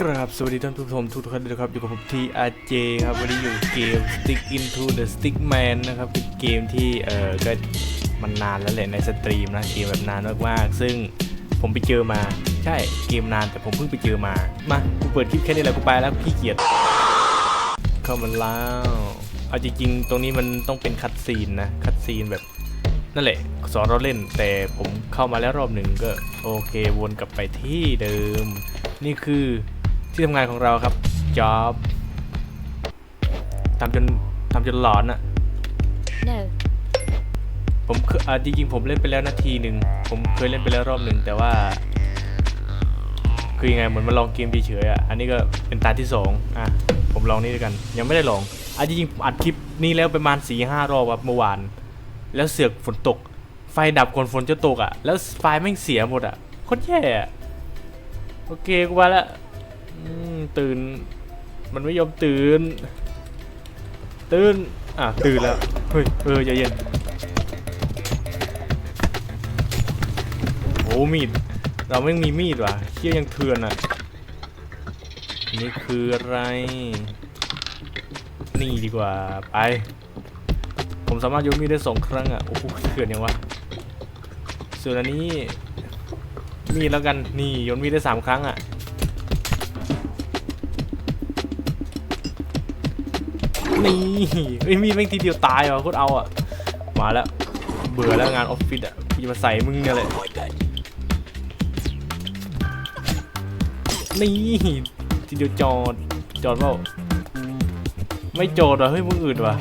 กราบสวัสดีท่านผู้ชมทุกท่านด้วยนะครับอยู่กับผมทีอาร์เจครับวันนี้อยู่เกม Stick into the Stickman นะครับเป็นเกมที่เออก็มันนานแล้วแหละในสตรีมนะเกมแบบนานมากๆซึ่งผมไปเจอมาใช่เกมนานแต่ผมเพิ่งไปเจอมา มากูเปิดคลิปแค่นี้แหละกูไปแล้วพี่เกียรเข้ามาแล้วเอาจริงๆ ตรงนี้มันต้องเป็นคัดซีนนะคัดซีนแบบนั่นแหละสอนเราเล่นแต่ผมเข้ามาแล้วรอบหนึ่งก็ โอเควนกลับไปที่เดิม นี่คือ ที่ทำงานของเราครับจ็อบทำจนทำจนหลอนอะ No. ผมเคยอ่าจริงๆผมเล่นไปแล้วนาทีหนึ่งผมเคยเล่นไปแล้วรอบหนึ่งแต่ว่า คือยังไงเหมือนมาลองเกมเฉยๆอะอันนี้ก็เป็นตาที่สองอะผมลองนี่ด้วยกัน ยังไม่ได้ลองอะจริงๆผมอัดคลิปนี้แล้วประมาณสี่ห้ารอบแบบเมื่อวาน แล้วเสือกฝนตก ไฟดับก่อนฝนจะตกอะ แล้วไฟแม่งเสียหมดอะโคตรแย่อะโอเคกูมาแล้วอืม ตื่น มันไม่ยอมตื่น ตื่น อะ ตื่นแล้ว เฮ้ย เออใจเย็น โอ้มีด เราไม่มีมีดว่ะเชี่ยยังเถื่อนอะ นี่คืออะไร นี่ดีกว่า ไป ผมสามารถยกมีดได้สองครั้งอะ โอ้โหเถื่อนยังวะ ส่วนอันนี้มีดแล้วกัน นี่โยนมีดได้สามครั้งอะ นี่ไอ้ยมีดแม่งทีเดียวตายว่ะโคตรเอาอะ มาแล้ว เบื่อแล้วงานออฟฟิศอะพี่มาใส่มึงเนี่ยแหละนี่ทีเดียวจอดจอดเปล่าไม่จอดว่ะเฮ้ยมึงอืดว่ะ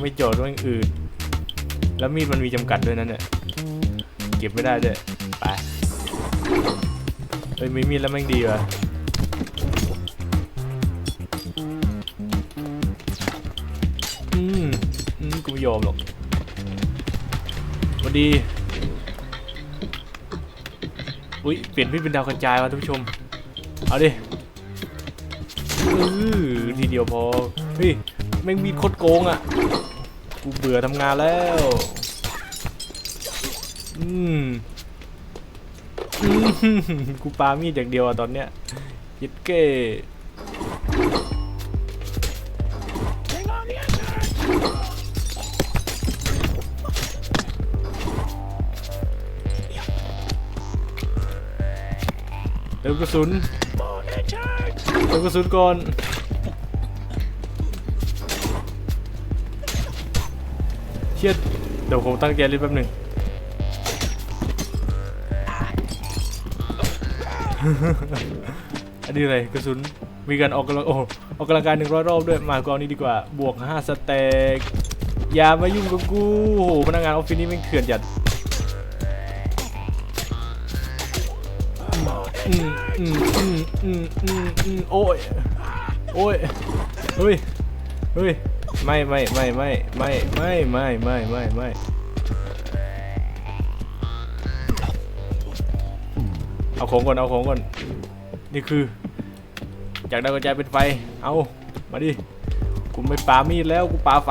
ไม่จอดว่ามึงอืดแล้วมีดมันมีจำกัดด้วยนั่นเนี่ยเก็บไม่ได้ด้วยไปเฮ้ยมีมีดแล้วแม่งดีว่ะ ยอมหรอกวัสดี อุ้ยเปลี่ยนพี่เป็นดาวกระจายว่ะท่านผู้ชม เอาดิอือทีเดียวพอ เฮ้ยแม่งมีโคตรโกงอะ กูเบื่อทำงานแล้ว อืมอืมกูปามีดอย่างเดียวอะตอนเนี้ยยิดเก้ มกระสุนเติมกระสุนก่อนเชียดเดี๋ยวผมตั้งใจเล่นแป๊บหนึ่งอันนี้อะไรกระสุนมีการออกกำลังโอ้ออกกำลังกายหนึ่งร้อยรอบด้วยมากองนี้ดีกว่า บวกห้าสเต็กอย่ามายุ่งกับกูโอ้โหพนักงานออฟฟิศนี่ม่งเถื่อนจัด อืมอืมอืมอืมอืมอืมโอ้ยโอ้ยเฮ้ยเฮ้ยไม่ไม่ไม่ไม่ไม่ไม่ไม่ไม่ไม่ไม่เอาของก่อนเอาของก่อนนี่คือจากดาวกระจายเป็นไฟเอามาดิกูไม่ปามีดแล้วกูปาไฟ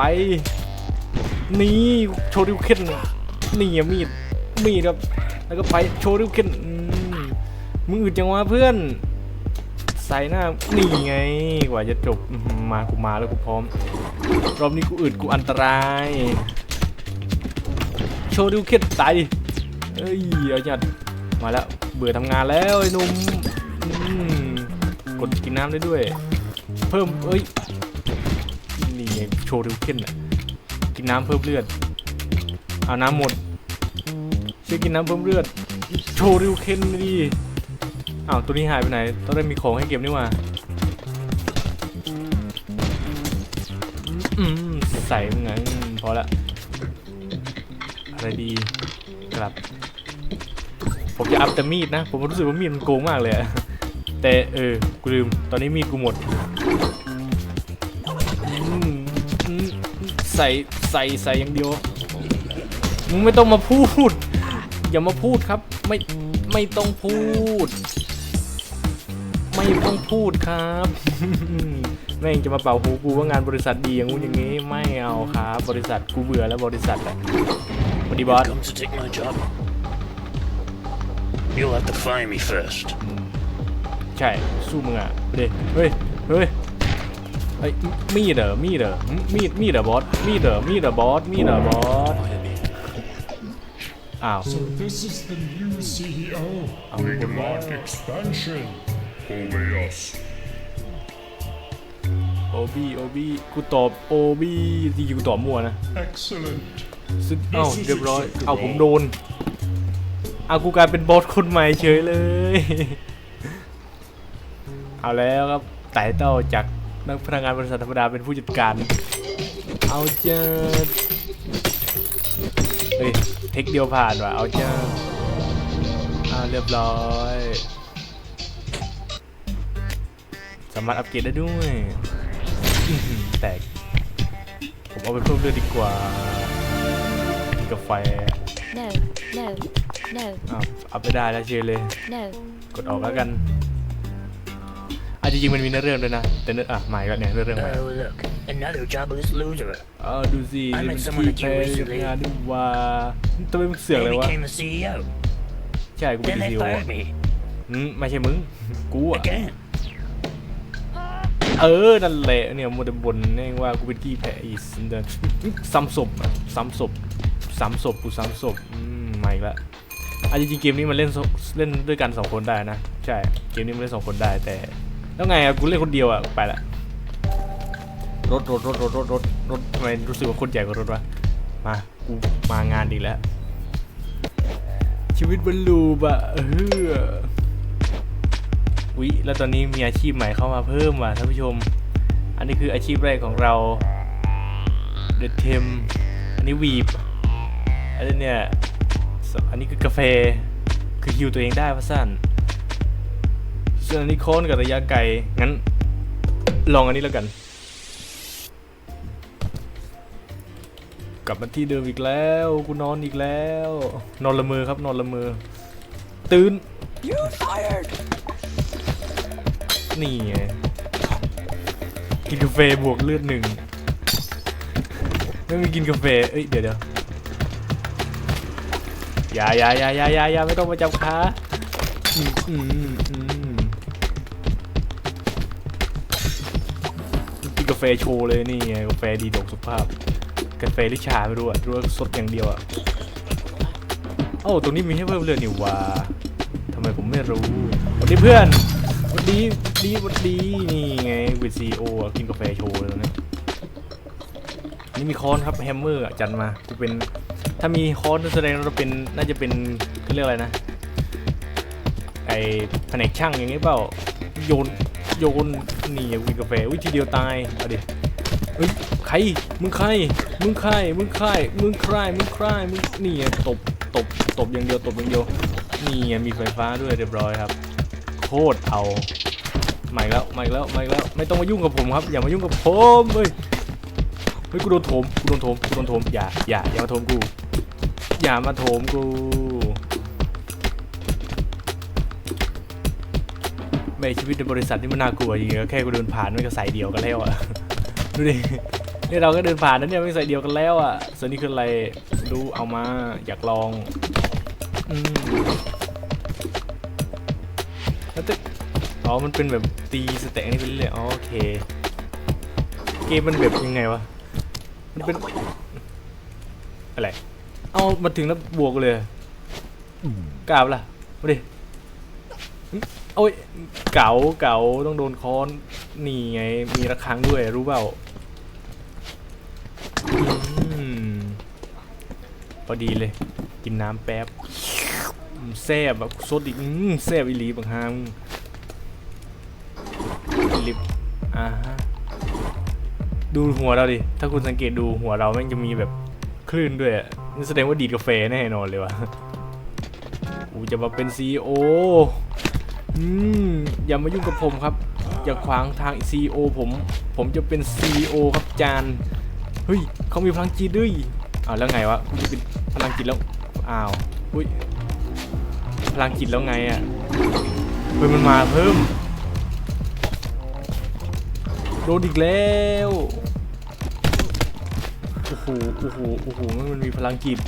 นี่โชว์ริวเคนนี่มีดมีดครับแล้วก็ไปโชว์ริวเคน มึงอึดจังวะเพื่อน ใส่หน้า นี่ไง กว่าจะจบ มากูมาแล้วกูพร้อม รอบนี้กูอึดกูอันตราย โชว์ดิวเคนตายดิ เอ้ยเอาจัดมาแล้ว เบื่อทำงานแล้วไอ้นุ่มกดกินน้ำได้ด้วย เพิ่ม เอ้ย นี่ไงโชว์ดิวเคนน่ะกินน้ำเพิ่มเลือด เอาน้ำหมดช่วยกินน้ำเพิ่มเลือด โชว์ดิวเคนดิ อ้าวตัวนี้หายไปไหน ต้องได้มีของให้เก็บนี่ว่าอืมใส่มึงไงพอละ อะไรดีกลับ ผมจะอัพแต่มีดนะ ผมรู้สึกว่ามีดมันโกงมากเลยอะแต่เออ กูลืม ตอนนี้มีดกูหมดใส่ใส่ใส่อย่างเดียว มึงไม่ต้องมาพูด อย่ามาพูดครับ ไม่ไม่ต้องพูด ไม่ต้องพูดครับแม่งจะมาเป่าหูกูว่างานบริษัทดีอย่างงู้นอย่างงี้ไม่เอาครับ บริษัทกูเบื่อแล้วบริษัทอะสวัสดีบอส Come to take my job. You'll have to find me first. ใช่สู้มึงอะไปดิเฮ้ยเฮ้ยไอ้ยมีดเหรอมีดเหรอหึมีดมีดเหรอบอสมีดเหรอมีดเหรอบอสมีดเหรอบอสอ้าว So this is the new CEO. Big Mark expansion. Obey us. โอบีโอบีกูตอบโอบีจริงๆกูตอบมั่วนะ Excellent. ซึ่งเอ้าเรียบร้อย เอาผมโดน เอากูกลายเป็นบอสคนใหม่เฉยเลย เอาแล้วครับไต่เต้าจากนักพนักงานบริษัทธรรมดาเป็นผู้จัดการ เอาเจ้าเฮ้ย เทคเดียวผ่านว่ะ เอาเจ้าเอาเรียบร้อย สามารถอัปเกรดได้ด้วยอื้อหือแตก ผมเอาไปเพิ่มเลือดดีกว่ากินกาแฟ No, no, no, อ้าวเอาไปได้แล้วเชียร์เลย no. กดออกแล้วกันอะจริงๆมันมีเนื้อเรื่องด้วยนะ แต่เนื้ออะใหม่ก็เนี่ยเนื้อเรื่องใหม่ Oh, look, another jobless loser. อ๋อดูสิ I met เป็น someone ขี้ at แพ้ Kiwi recently. งานนี่ว่าทำไมมึงเสือก They เลยวะ became the CEO. ใช่กูเป็น Then ซี they โอ fired me อืมไม่ใช่มึง กูอะ again. เออ นั่นแหละเนี่ยมัวแต่บ่นเองว่ากูเป็นขี้แพ้อีสเดินซ้ำศพอะซ้ำศพซ้ำศพกูซ้ำศพอืมมาอีกล้วอะจริงๆเกมนี้มันเล่นเล่นด้วยกันสองคนได้นะ ใช่เกมนี้มันเล่นสองคนได้แต่ แล้วไงอะกูเล่นคนเดียวอะไปละรถรถรถรถรถรถรถทำไมรู้สึกว่าคนใหญ่กว่ารถวะมากูมางานอีกแล้ว ชีวิตบนลูปอะเอ อวิแล้วตอนนี้มีอาชีพใหม่เข้ามาเพิ่มว่ะท่านผู้ชม อันนี้คืออาชีพแรกของเรา The t e m อันนี้วีบอันนี้เนี่ยอันนี้คือกาแฟคือฮิวตัวเองได้พะสั้นส่วนอันนี้โค้นกับระยะไกลงั้นลองอันนี้แล้วกัน กลับมาที่เดิมอีกแล้วกูนอนอีกแล้ว นอนละเมอครับนอนละเมอตื่น You fired นี่ไงกินกาแฟบวกเลือดหนึ่งไม่มีกินกาแฟเอ้ยเดี๋ยวเดี๋ยวอย่าอย่าอย่าอย่าอย่าอย่าไม่ต้องมาจับขาอืมอืมอืมกินกาแฟโชว์เลยนี่ไงกาแฟดีดกสุขภาพกาแฟหรือชาไม่รู้อะรู้ว่าสดอย่างเดียวอะโอ้ตรงนี้มีให้เพิ่มเลือดนี่ว่าทำไมผมไม่รู้สวัสดีเพื่อนสวัสดี ดีสวัสดีนี่ไงวิซีโอกินกาแฟโชว์เลยนะนี่มีค้อนครับแฮมเมอร์จันมากูเป็นถ้ามีค้อนแสดงว่าเราเป็นน่าจะเป็นเขาเรียกอะไรนะไอแผนกช่างอย่างงี้เปล่าโยนโยนนี่กินกาแฟวิธีเดียวตายเอาดิเฮ้ยใครมึงใครมึงใครมึงใครมึงใครมึงใครมึงนี่ตบตบตบอย่างเดียวตบอย่างเดียวนี่มีไฟฟ้าด้วยเรียบร้อยครับ โคตรเอา มาอีกแล้วมาอีกแล้วมาอีกแล้วไม่ต้องมายุ่งกับผมครับอย่ามายุ่งกับผมเฮ้ยเฮ้ยกูโดนโถมกูโดนโถมกูโดนโถมอย่าอย่าอย่ามาโถมกูอย่ามาโถมกูไม่ชีวิตในบริษัทนี่มันน่ากลัวจริงๆแค่กูเดินผ่านไม่ก็ใส่เดียวกันแล้วอะดูดินี่เราก็เดินผ่านนั้นเนี่ยไม่ใส่เดียวกันแล้วอะส่วนนี้คืออะไรดูเอามาอยากลองอืม อ๋อ มันเป็นแบบตีสเต็กนี่ไปเรื่อยๆอ๋อโอเค เกมมันแบบยังไงวะ มันเป็น อะไร เอามาถึงแล้วบวกเลยกล้าบล่ะมาดิโอ้ย เก๋าเก๋าต้องโดนค้อน นี่ไง มีระฆังด้วยรู้เปล่าอืมพอดีเลย กินน้ำแป๊บแซ่บแบบสดอีกอืมแซ่บอีหลีบางฮาม ลิปอ่าฮะดูหัวเราดิ ถ้าคุณสังเกตดูหัวเราแม่งจะมีแบบคลื่นด้วยอะนี่แสดงว่าดีดกาแฟแน่นอนเลยวะกูจะมาเป็นซีโออืมอย่ามายุ่งกับผมครับ อย่าขวางทางซีโอผม ผมจะเป็นซีโอครับจาน เฮ้ยเขามีพลังจิตด้วยอ้าวแล้วไงวะกูจะเป็นพลังจิตแล้ว อ้าวอุ้ยพลังจิตแล้วไงอะเฮ้ยมันมาเพิ่ม โดนอีกแล้วโอ้โหโอ้โหโอ้โหมันมีพลังจิต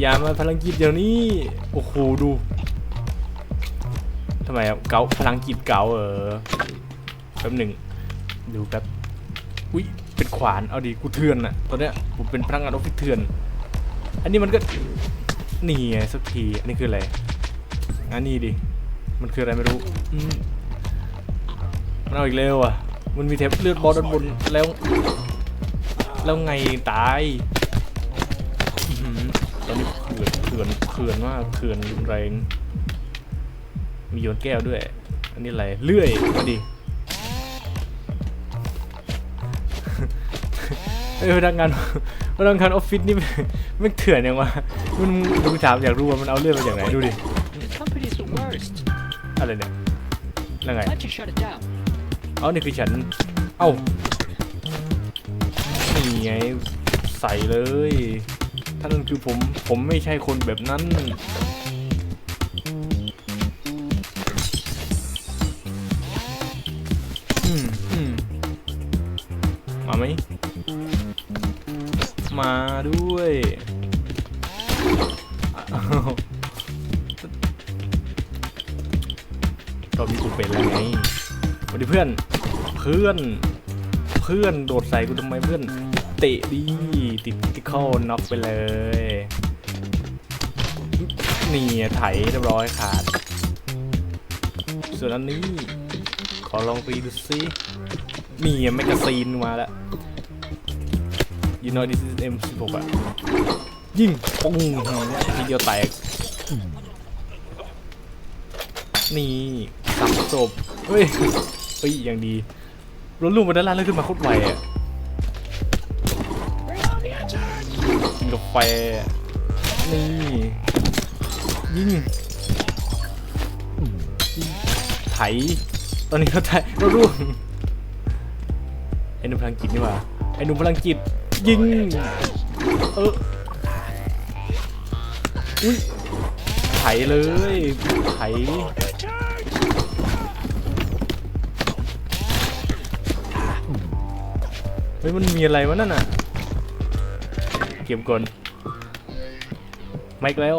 อย่ามาพลังจิตเดี๋ยวนี้โอ้โหดูทำไมอะเกาพลังจิตเกาเออแป๊บหนึ่งดูแป๊บอุ้ยเป็นขวานเอาดิกูเถื่อนอะตอนเนี้ยกูเป็นพนักงานออฟฟิศเถื่อน อันนี้มันก็นี่ไงสักทีอันนี้คืออะไร อันนี้ดิ มันคืออะไรไม่รู้อืมมันเอาอีกแล้วอะ มันมีเทปเลือดบอลด้านบนแล้ว แล้วไงตายอื้อหือตอนนี้เขื่อนเขื่อนเขื่อนมากเขื่อนแรง มีโยนแก้วด้วย อันนี้อะไร เลื่อยมาดิ เอ้ยพนักงาน พนักงานออฟฟิศนี่ ไม่ไม่เถื่อนยังวะมันดูถามอยากรู้ว่ามันเอาเลื่อยมาจากไหนดูดิ อะไรเนี่ยแล้วไง Why don't you shut it down? เอานี่คือฉัน เอ้านี่ไงใส่เลยถ้านั่นคือผมผมไม่ใช่คนแบบนั้นอืมอืมมาไหมมาด้วย เป็นแล้วไงสวัสดีเพื่อน เพื่อน เพื่อนโดดใส่กูทำไมเพื่อน เตะดีติดติเข้าน็อกไปเลย นี่ไถเรียบร้อยขาด ส่วนอันนี้ ขอลองตีดูซินี่แมกกาซีนมาแล้วยูโน่ดิสเอ็มสิบหกอะยิงปุ้งทีเดียวแตกนี่ สับศพเฮ้ยเฮ้ยอย่างดีรถลูกมาด้านล่างแล้วขึ้นมาโคตรไวอะกินกาแฟนี่ยิงไถตอนนี้เขาไถรถลูกไอ้หนุ่มพลังจิตนี่หว่าไอ้หนุ่มพลังจิตยิงเอออุ้ยไถเลยไถ เฮ้ยมันมีอะไรวะนั่นน่ะ เก็บก่อนไม่แล้ว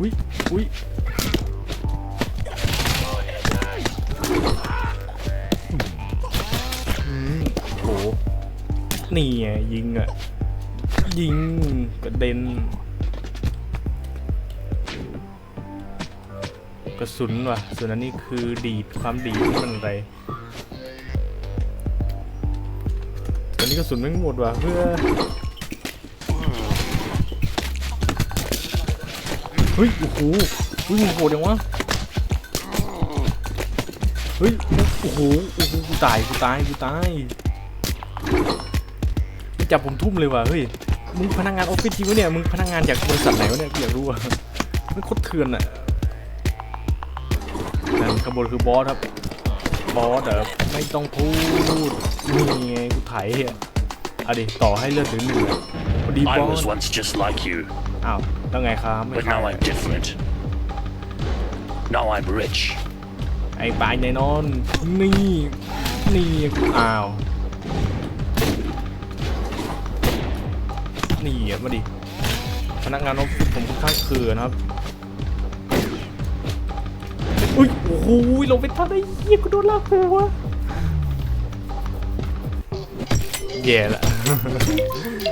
อุ้ยอุ้ยโหนี่ไงยิงอะ ยิงกระเด็น กระสุนว่ะ ส่วนอันนี้คือดีดความดีดนี่มันอะไรอันนี้กระสุนไม่หมดว่ะเพื่อเฮ้ยโอ้โหเฮ้ยโหดยังวะเฮ้ยโอ้โหโอ้โหกูตายกูตายกูตายไม่จับผมทุ่มเลยว่ะเฮ้ยมึงพนักงานออฟฟิศจริงวะเนี่ยมึงพนักงานจากบริษัทไหนวะเนี่ยกูอยากรู้อะมันโคตรเถื่อนอะนั่น ขางบวนคือบอสครับ บอสเออไม่ต้องพูดนี่ไงกูไถอะเอาดิต่อให้เลือดถึงหนึ่งอะพอดีบ I อ was ส once just like you, อ้าวแล้วไงครับไม่ but ใช่ now I'm different. Now I'm rich. ไอ้ปลายในนอน นี่ นี่อ้าว นี่อะมาดิ พนักงานออฟฟิศผมค่อนข้างเขื่อนครับ อุ้ยโอ้โหลงไปท่าได้เหี้ยกูโดนลากหัวแย่ละ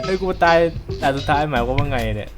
ไอ้ยกูมาตายแต่สุดท้ายหมายความว่าไงเนี่ย